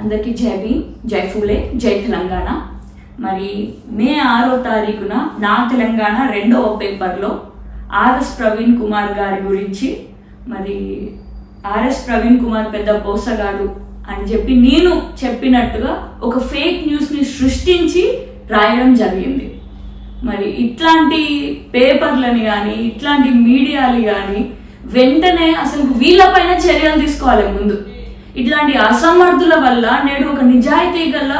అందరికీ జై భీమ్ జై ఫూలే జై తెలంగాణ. మరి మే ఆరో తారీఖున నా తెలంగాణ రెండవ పేపర్లో ఆర్ఎస్ ప్రవీణ్ కుమార్ గారి గురించి. మరి ఆర్ఎస్ ప్రవీణ్ కుమార్ పెద్ద బోసగాడు అని చెప్పి నేను చెప్పినట్టుగా ఒక ఫేక్ న్యూస్ని సృష్టించి రాయడం జరిగింది. మరి ఇట్లాంటి పేపర్లని కానీ ఇట్లాంటి మీడియాలు కానీ వెంటనే అసలు వీళ్ళపైన చర్యలు తీసుకోవాలి ముందు. ఇట్లాంటి అసమర్థుల వల్ల నేడు ఒక నిజాయితీ గల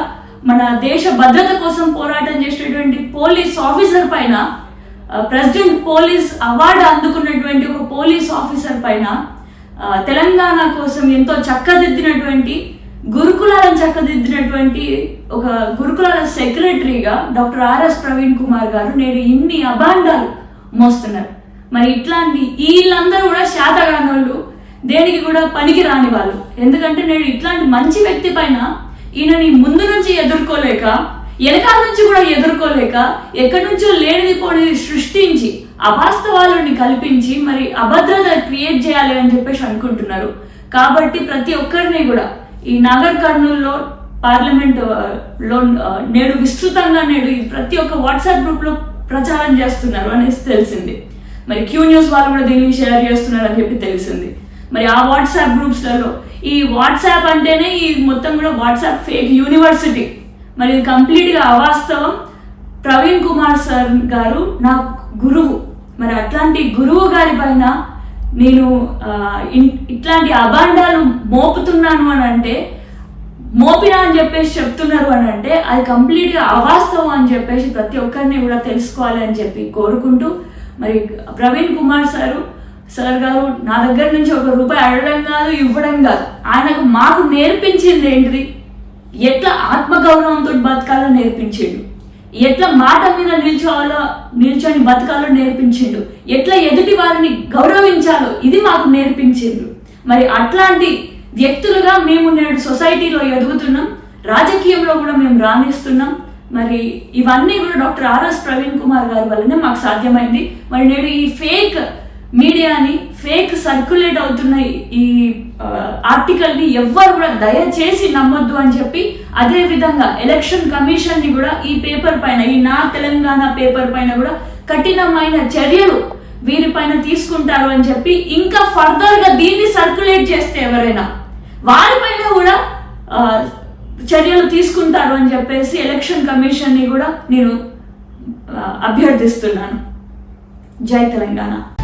మన దేశ భద్రత కోసం పోరాటం చేసేటువంటి పోలీస్ ఆఫీసర్ పైన ప్రెసిడెంట్ పోలీస్ అవార్డు అందుకున్నటువంటి ఒక పోలీస్ ఆఫీసర్ పైన తెలంగాణ కోసం ఎంతో చక్కదిద్దినటువంటి గురుకులాలను చక్కదిద్దినటువంటి ఒక గురుకులాల సెక్రటరీగా డాక్టర్ ఆర్ఎస్ ప్రవీణ్ కుమార్ గారు నేడు ఇన్ని అభాండాలు మోస్తున్నారు. మరి ఇట్లాంటి వీళ్ళందరూ కూడా శాతగానోళ్ళు దేనికి కూడా పనికి రాని వాళ్ళు. ఎందుకంటే నేను ఇట్లాంటి మంచి వ్యక్తి పైన ఈయనని ముందు నుంచి ఎదుర్కోలేక వెనకాల నుంచి కూడా ఎదుర్కోలేక ఎక్కడి నుంచో లేనిది పోనిది సృష్టించి అవాస్తవాలని కల్పించి మరి అభద్రత క్రియేట్ చేయాలి అని చెప్పేసి అనుకుంటున్నారు. కాబట్టి ప్రతి ఒక్కరిని కూడా ఈ నాగర్ కర్నూల్లో పార్లమెంట్లో నేడు విస్తృతంగా నేడు ప్రతి ఒక్క వాట్సాప్ గ్రూప్లో ప్రచారం చేస్తున్నారు అనేసి తెలిసింది. మరి క్యూ న్యూస్ వాళ్ళు కూడా దీన్ని షేర్ చేస్తున్నారు అని చెప్పి తెలిసింది. మరి ఆ వాట్సాప్ గ్రూప్స్లలో. ఈ వాట్సాప్ అంటేనే ఈ మొత్తం కూడా వాట్సాప్ ఫేక్ యూనివర్సిటీ. మరి ఇది కంప్లీట్గా అవాస్తవం. ప్రవీణ్ కుమార్ సార్ గారు నా గురువు. మరి అట్లాంటి గురువు గారి పైన నేను ఇట్లాంటి అభాండాలు మోపుతున్నాను అని అంటే మోపినా అని చెప్పేసి చెప్తున్నారు అని అంటే అది కంప్లీట్గా అవాస్తవం అని చెప్పేసి ప్రతి ఒక్కరిని కూడా తెలుసుకోవాలి అని చెప్పి కోరుకుంటూ మరి ప్రవీణ్ కుమార్ సారు సార్ గారు నా దగ్గర నుంచి ఒక రూపాయి అడగడం కాదు ఇవ్వడం కాదు. ఆయనకు మాకు నేర్పించింది ఏంటిది? ఎట్లా ఆత్మగౌరవంతో బతకాలో నేర్పించిండు. ఎట్లా మాట మీద నిల్చోవాలో నిల్చొని బతకాలో నేర్పించిండు. ఎట్లా ఎదుటి వారిని గౌరవించాలో ఇది మాకు నేర్పించిండు. మరి అట్లాంటి వ్యక్తులుగా మేము నేడు సొసైటీలో ఎదుగుతున్నాం. రాజకీయంలో కూడా మేము రాణిస్తున్నాం. మరి ఇవన్నీ కూడా డాక్టర్ ఆర్ఎస్ ప్రవీణ్ కుమార్ గారి వల్లనే మాకు సాధ్యమైంది. మరి నేడు ఈ ఫేక్ మీడియాని ఫేక్ సర్క్యులేట్ అవుతున్న ఈ ఆర్టికల్ని ఎవ్వరు కూడా దయచేసి నమ్మొద్దు అని చెప్పి అదే విధంగా ఎలక్షన్ కమిషన్ని కూడా ఈ పేపర్ పైన ఈ నా తెలంగాణ పేపర్ పైన కూడా కఠినమైన చర్యలు వీరిపైన తీసుకుంటారు అని చెప్పి ఇంకా ఫర్దర్గా దీన్ని సర్క్యులేట్ చేస్తే ఎవరైనా వారిపైన కూడా చర్యలు తీసుకుంటారు అని చెప్పేసి ఎలక్షన్ కమిషన్ని కూడా నేను అభ్యర్థిస్తున్నాను. జై తెలంగాణ.